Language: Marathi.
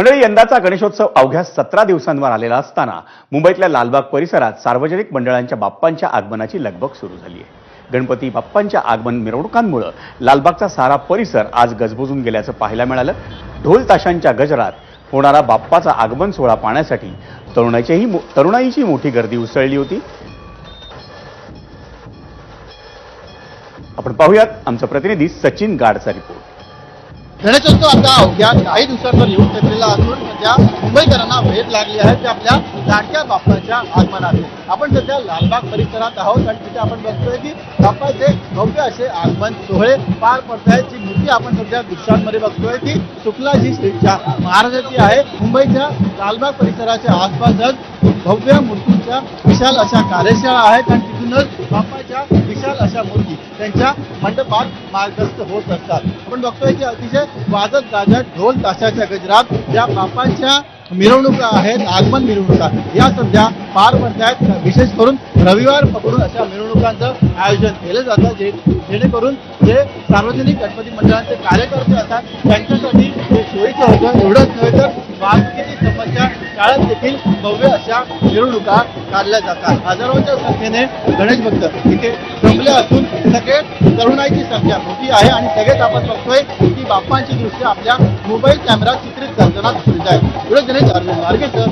मंडळी यंदाचा गणेशोत्सव अवघ्या सतरा दिवसांवर आलेला असताना मुंबईतल्या लालबाग परिसरात सार्वजनिक मंडळांच्या बाप्पांच्या आगमनाची लगबग सुरू झाली आहे गणपती बाप्पांच्या आगमन मिरवणुकांमुळं लालबागचा सारा परिसर आज गजबजून गेल्याचं पाहायला मिळालं. ढोल ताशांच्या गजरात होणारा बाप्पाचा आगमन सोहळा पाहण्यासाठी तरुणाईचीही तरुणाईची मोठी गर्दी उसळली होती. आपण पाहूयात आमचा प्रतिनिधी सचिन गाडचा रिपोर्ट. गणेशोत्सव आता अवघ्या काही दिवसांवर येऊन ठेपलेला असून सध्या मुंबईकरांना वेध लागली आहे. ते आपल्या लाडक्या बाप्पाच्या आगमनात आपण सध्या लालबाग परिसरात आहोत आणि तिथे आपण बघतोय की बाप्पाचे भव्य असे आगमन सोहळे पार पडत आहेत जी मूर्ती आपण सध्या दृश्यांमध्ये बघतोय ती शुक्लाजी श्रीच्या महाराजाची आहे. मुंबईच्या लालबाग परिसराच्या आसपासच भव्य मूर्तीच्या विशाल अशा कार्यशाळा आहेत आणि तिथूनच बाप्पाच्या विशाल अशा मूर्ती त्यांच्या मंडपात मार्गस्थ होत असतात. आपण बघतोय की अतिशय वाजत गाजत ढोल ताशाच्या गजरात ज्या बाप्पांच्या मिरवणुका आहेत आगमन मिरवणुका या सध्या पार पडत आहेत. विशेष करून रविवार पकडून अशा मिरवणुकांचं आयोजन केलं जातं जे जेणेकरून जे सार्वजनिक गणपती मंडळाचे कार्यकर्ते असतात त्यांच्यासाठी हे सोयीचं होतं. एवढंच नव्हे तर वाहतुकीची काळात देखील भव्य अशा मिरवणुका काढल्या जातात. हजारोच्या संख्येने गणेश भक्त इथे जमले असून सगळे तरुणाईची संख्या मोठी आहे आणि सगळेच आपण बघतोय की बाप्पांची दृश्य आपल्या मोबाईल कॅमेरा चित्रित करताना दिसत आहे. पुढे गणेश अर्जुन मार्गेचं